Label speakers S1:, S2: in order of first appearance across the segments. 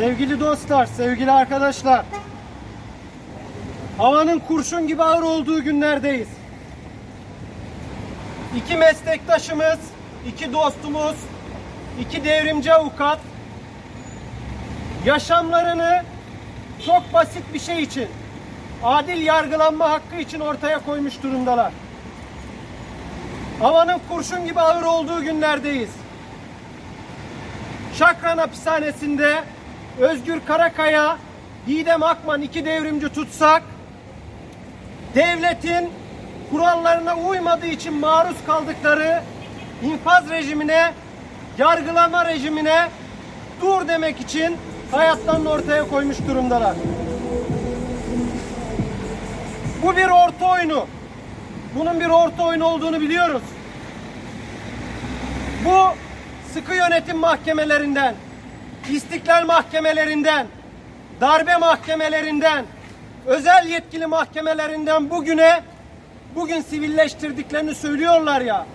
S1: Sevgili dostlar, sevgili arkadaşlar. Havanın kurşun gibi ağır olduğu günlerdeyiz. İki meslektaşımız, iki dostumuz, iki devrimci avukat yaşamlarını çok basit bir şey için, adil yargılanma hakkı için ortaya koymuş durumdalar. Havanın kurşun gibi ağır olduğu günlerdeyiz. Şakran hapishanesinde Özgür Karakaya, Didem Akman iki devrimci tutsak, devletin kurallarına uymadığı için maruz kaldıkları infaz rejimine, yargılama rejimine dur demek için hayatlarını ortaya koymuş durumdalar. Bu bir orta oyunu. Bunun bir orta oyun olduğunu biliyoruz. Bu sıkı yönetim mahkemelerinden, istiklal mahkemelerinden, darbe mahkemelerinden, özel yetkili mahkemelerinden bugüne bugün sivilleştirdiklerini söylüyorlar ya.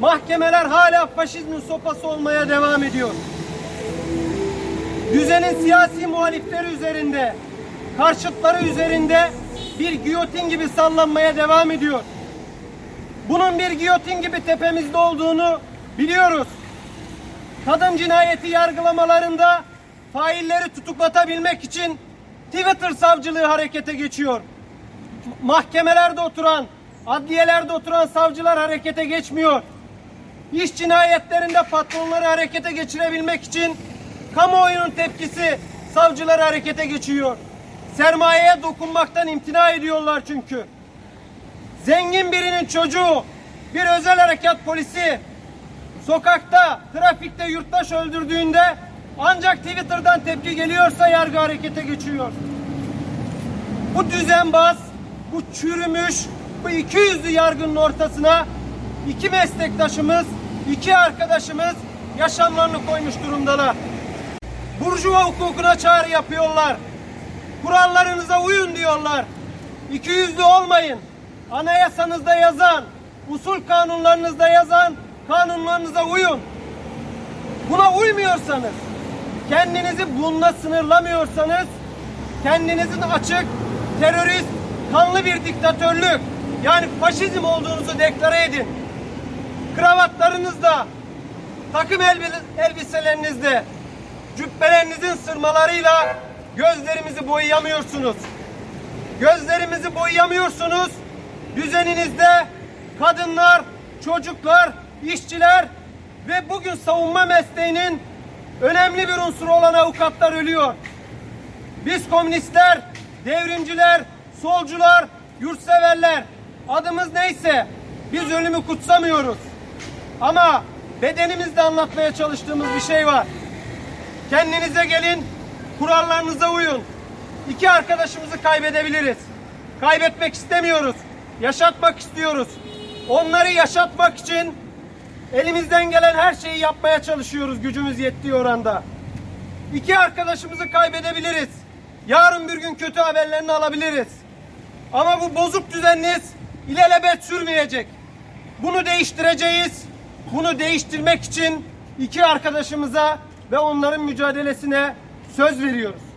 S1: Mahkemeler hala faşizmin sopası olmaya devam ediyor. Düzenin siyasi muhalifleri üzerinde, karşıtları üzerinde bir giyotin gibi sallanmaya devam ediyor. Bunun bir giyotin gibi tepemizde olduğunu biliyoruz. Kadın cinayeti yargılamalarında failleri tutuklatabilmek için Twitter savcılığı harekete geçiyor. Mahkemelerde oturan, adliyelerde oturan savcılar harekete geçmiyor. İş cinayetlerinde patronları harekete geçirebilmek için kamuoyunun tepkisi savcıları harekete geçiyor. Sermayeye dokunmaktan imtina ediyorlar çünkü. Zengin birinin çocuğu, bir özel harekat polisi sokakta, trafikte yurttaş öldürdüğünde ancak Twitter'dan tepki geliyorsa yargı harekete geçiyor. Bu düzenbaz, bu çürümüş, bu iki yüzlü yargının ortasına iki meslektaşımız, iki arkadaşımız yaşamlarını koymuş durumdalar. Burjuva hukukuna çağrı yapıyorlar. Kurallarınıza uyun diyorlar. İki yüzlü olmayın. Anayasanızda yazan, usul kanunlarınızda yazan kanunlarınıza uyun. Buna uymuyorsanız, kendinizi bununla sınırlamıyorsanız, kendinizin açık, terörist, kanlı bir diktatörlük, yani faşizm olduğunuzu deklare edin. Kravatlarınızda, takım elbi- elbiselerinizde, cübbelerinizin sırmalarıyla gözlerimizi boyayamıyorsunuz. Gözlerimizi boyayamıyorsunuz. Düzeninizde kadınlar, çocuklar, işçiler ve bugün savunma mesleğinin önemli bir unsuru olan avukatlar ölüyor. Biz komünistler, devrimciler, solcular, yurtseverler adımız neyse biz ölümü kutsamıyoruz. Ama bedenimizde anlatmaya çalıştığımız bir şey var. Kendinize gelin, kurallarınıza uyun. İki arkadaşımızı kaybedebiliriz. Kaybetmek istemiyoruz. Yaşatmak istiyoruz. Onları yaşatmak için elimizden gelen her şeyi yapmaya çalışıyoruz gücümüz yettiği oranda. İki arkadaşımızı kaybedebiliriz. Yarın bir gün kötü haberlerini alabiliriz. Ama bu bozuk düzeniniz ilelebet sürmeyecek. Bunu değiştireceğiz. Bunu değiştirmek için iki arkadaşımıza ve onların mücadelesine söz veriyoruz.